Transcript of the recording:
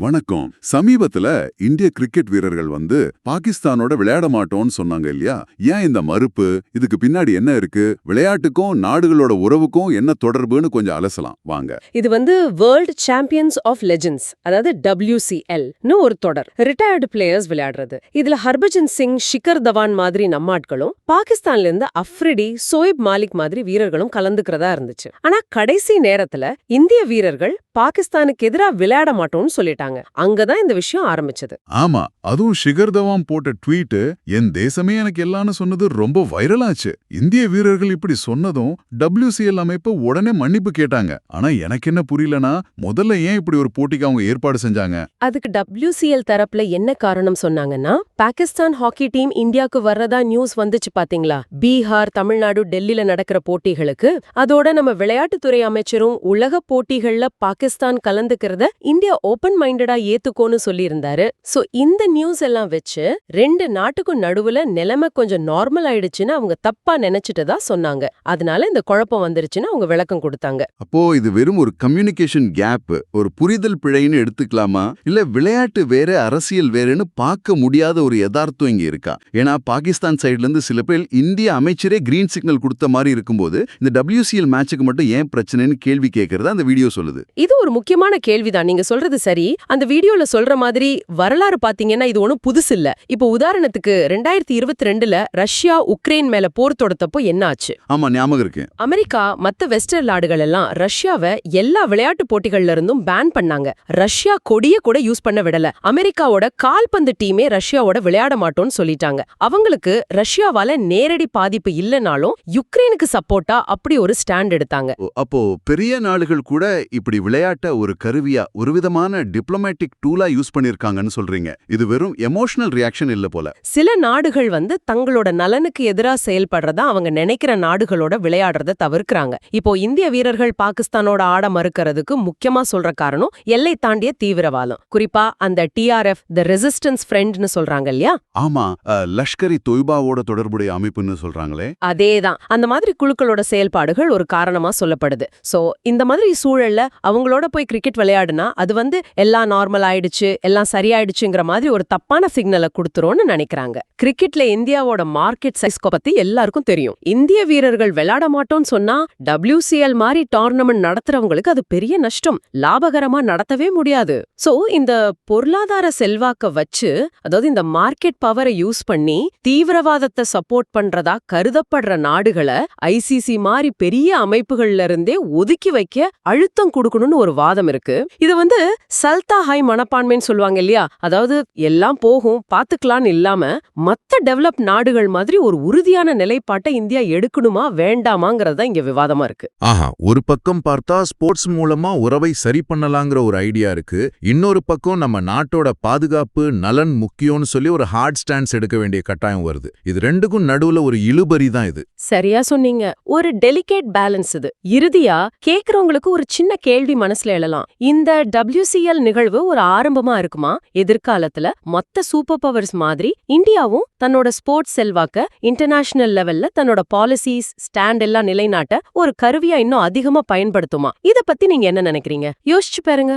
வணக்கம். சமீபத்துல இந்திய கிரிக்கெட் வீரர்கள் வந்து பாகிஸ்தானோட விளையாட மாட்டோம்னு சொன்னாங்க இல்லையா? ஏன் இந்த மறுப்பு? இதுக்கு பின்னாடி என்ன இருக்கு? விளையாட்டுக்கும் நாடுகளோட உறவுக்கும் என்ன தொடர்புன்னு கொஞ்சம் அலசலாம். வாங்க. இது வந்து வேர்ல்ட் சாம்பியன்ஸ் ஆஃப் லெஜெண்ட்ஸ் அதாவது WCL னு ஒரு தொடர். ரிட்டையர்டு பிளேயர்ஸ் விளையாடுறது. இதுல ஹர்பஜன் சிங் ஷிகர் தவான் மாதிரி நம்மாட்களும் பாகிஸ்தான்ல இருந்து அஃப்ரிடி சோயிப் மாலிக் மாதிரி வீரர்களும் கலந்துக்கிறதா இருந்துச்சு. ஆனா கடைசி நேரத்துல இந்திய வீரர்கள் பாகிஸ்தானுக்கு எதிரா விளையாட மாட்டோம்னு சொல்லிட்டாங்க. அங்கதான் இந்த விஷயம் ஆரம்பிச்சது. ஆமா அதுவும் ஷிகர் தவான் போட்ட ட்வீட் என் தேசமே எனக்கு எல்லாம்னு சொன்னது ரொம்ப வைரலாச்சு இந்திய வீரர்கள் இப்படி சொன்னதும் WCL அமைப்பு உடனே மன்னிப்பு கேட்டாங்க. ஆனா எனக்கு என்ன புரியலனா முதல்ல ஏன் இப்படி ஒரு போட்டிக்கு அவங்க ஏற்பாடு செஞ்சாங்க? அதுக்கு WCL தரப்புல என்ன காரணம் சொன்னாங்கன்னா பாகிஸ்தான் ஹாக்கி டீம் இந்தியாக்கு வர்றதா நியூஸ் வந்துச்சு பாத்தீங்களா? பீகார் தமிழ்நாடு டெல்லில நடக்கிற போட்டிகளுக்கு. அதோட நம்ம விளையாட்டுத்துறை அமைச்சரும் உலக போட்டிகள்ல பாகிஸ்தான் கலந்துக்கிறத இந்தியா ஓபன் மைண்டடா ஏத்துக்கோன்னு சொல்லியிருந்தாரு. சோ இந்த நியூஸ் எல்லாம் வச்சு ரெண்டு நாட்டுக்கும் நடுவுல நிலைமை கொஞ்சம் நார்மல் ஆயிடுச்சுன்னு அவங்க தப்பா நினைச்சிட்டதா சொன்னாங்க. அதனால இந்த குழப்பம் வந்துருச்சுன்னு அவங்க விளக்கம் கொடுத்தாங்க. அப்போ இது வெறும் ஒரு கம்யூனிகேஷன் கேப் ஒரு புரிதல் பிழைன்னு எடுத்துக்கலாமா? இல்ல விளையாட்டு வேற அரசியல் வேறன்னு பார்க்க முடியாத ஒரு யதார்த்தம் இங்க இருக்கா? ஏன்னா பாகிஸ்தான் சைடுல இருந்து சில பேர் இந்திய அமைச்சரே கிரீன் சிக்னல் கொடுத்த மாதிரி இருக்கும்போது இந்த WCL மேட்சுக்கு மட்டும் ஏன் பிரச்சனைன்னு கேள்வி கேட்கறதா அந்த வீடியோ சொல்லுது. இது ஒரு முக்கியமான கேள்விதான். நீங்க சொல்றது சரி. அந்த வீடியோல சொல்ற மாதிரி வரலாறு பாத்தீங்கன்னா இது ஒண்ணும் புதுசு இல்ல. இப்போ உதாரணத்துக்கு ரெண்டாயிரத்தி இருபத்தி ரெண்டுல ரஷ்யா உக்ரைன் மேல போர் தொடுத்தப்போ என்ன ஆச்சு? ஆமா ஞாபகம் இருக்கு. அமெரிக்கா மத்த வெஸ்டர்ன் நாடுகள் எல்லாம் ரஷ்யாவை எல்லா விளையாட்டு போட்டிகள்ல இருந்தும் பேன் பண்ணாங்க. ரஷ்யா கொடிய கூட யூஸ் பண்ண விடல. அமெரிக்காவோட கால்பந்து டீமே ரஷ்யாவோட விளையாட மாட்டோம்னு சொல்லிட்டாங்க. அவங்களுக்கு ரஷ்யாவால நேரடி பாதிப்பு இல்லைனாலும் யுக்ரைனுக்கு சப்போர்ட்டா அப்படி ஒரு ஸ்டாண்ட் எடுத்தாங்க. அப்போ பெரிய நாடுகள் கூட இப்படி விளையாட்ட ஒரு கருவியா ஒரு விதமான டிப்ளமேட்டிக் டூலா யூஸ் பண்ணிருக்காங்கன்னு சொல்றீங்க. இது வெறும் எமோஷனல் ரியாக்ஷன் இல்ல போல. சில நாடுகள் வந்து தங்களோட நலனுக்கு எதிரா செயல்படுறதா அவங்க நினைக்கிற நாடுகளோட விளையாடுறத தவிர்க்கறாங்க. இப்போ இந்திய வீரர்கள் பாகிஸ்தானோட ஆட மறுக்கிறதுக்கு முக்கியமா சொல்ற காரணம் எல்லை தாண்டிய தீவிரவாதம். குறிப்பா அந்த டிஆர்எஃப் த ரெசிஸ்டன்ஸ் ஃப்ரெண்ட்னு சொல்றாங்க இல்லையா? ஆமா லஷ்கர் தொய்பாவோட தொடர்புடைய அமைப்புன்னு சொல்றாங்களே. அதேதான். அந்த மாதிரி குழுக்களோட செயல்பாடுகள் ஒரு காரணமா சொல்லப்படுது. சோ இந்த மாதிரி சூழல்ல அவங்களோட போய் கிரிக்கெட் விளையாடுனா அது வந்து எல்லாம் நார்மல் ஆயிடுச்சு எல்லாம் சரியாயிடுச்சுங்கிற மாதிரி ஒரு தப்பான சிக்னலை கொடுத்துரும்னு நினைக்கிறாங்க. கிரிக்கெட்ல இந்தியாவோட மார்க்கெட் சைஸ் பத்தி எல்லாருக்கும் தெரியும். இந்திய வீரர்கள் விளையாட மாட்டோம்னு சொன்னா டபிள்யூசிஎல் மாதிரி டோர்னமெண்ட் நடத்துறவங்களுக்கு அது பெரிய நஷ்டம். லாபகரமா நடத்தவே முடியாது. சோ இந்த பொருளாதார செல்வாக்க வச்சு அதாவது இந்த மார்க்கெட் பவரை யூஸ் பண்ணி தீவிரவாதத்தை சப்போர்ட் பண்றதா கருதப்படுற நாடுகளை ஐசிசி மாதிரி பெரிய அமைப்புகள்ல இருந்தே ஒதுக்கி வைக்க அழுத்தம் கொடுக்கணும்னு ஒரு வாதம் இருக்கு. இது வந்து சல்தா ஹை மனப்பான்மைன்னு சொல்லுவாங்க இல்லையா? அதாவது எல்லாம் போகும் பாத்துக்கலான்னு இல்லாம மத்த டெவலப் நாடுகள் மாதிரி ஒரு உறுதியான நிலைப்பாட்டை இந்தியா எடுக்கணுமா வேண்டாமாங்கிறது தான் இங்க விவாதமா இருக்கு. ஆஹா ஒரு பக்கம் பார்த்தா ஸ்போர்ட்ஸ் மூலமா உறவை சரி பண்ணலாங்கிற ஒரு ஐடியா இருக்கு. இன்னொரு பக்கம் நம்ம நாட்டோட பாதுகாப்பு நலன் முக்கியம்னு சொல்லி ஒரு ஹார்ட் ஸ்டாண்ட்ஸ் எடுக்க வேண்டிய கட்டாயம் வருது. இது ரெண்டுக்கும் நடுவுல ஒரு இழுபறி தான் இது. சரியா சொன்னீங்க. ஒரு டெலிகேட் பேலன்ஸ் இது. இறுதியா கேக்குறவங்களுக்கு ஒரு சின்ன கேள்வி மனசுல எழலாம். இந்த WCL நிகழ்வு ஒரு ஆரம்பமா இருக்குமா? எதிர்காலத்துல மொத்த சூப்பர் பவர்ஸ் மாதிரி இந்தியாவும் தன்னோட ஸ்போர்ட்ஸ் செல்வாக்க இன்டர்நேஷனல் லெவல்ல தன்னோட பாலிசிஸ் ஸ்டாண்ட் எல்லாம் நிலைநாட்ட ஒரு கருவியா இன்னும் அதிகமா பயன்படுத்துமா? இத பத்தி நீங்க என்ன நினைக்கிறீங்க? யோசிச்சு பாருங்க.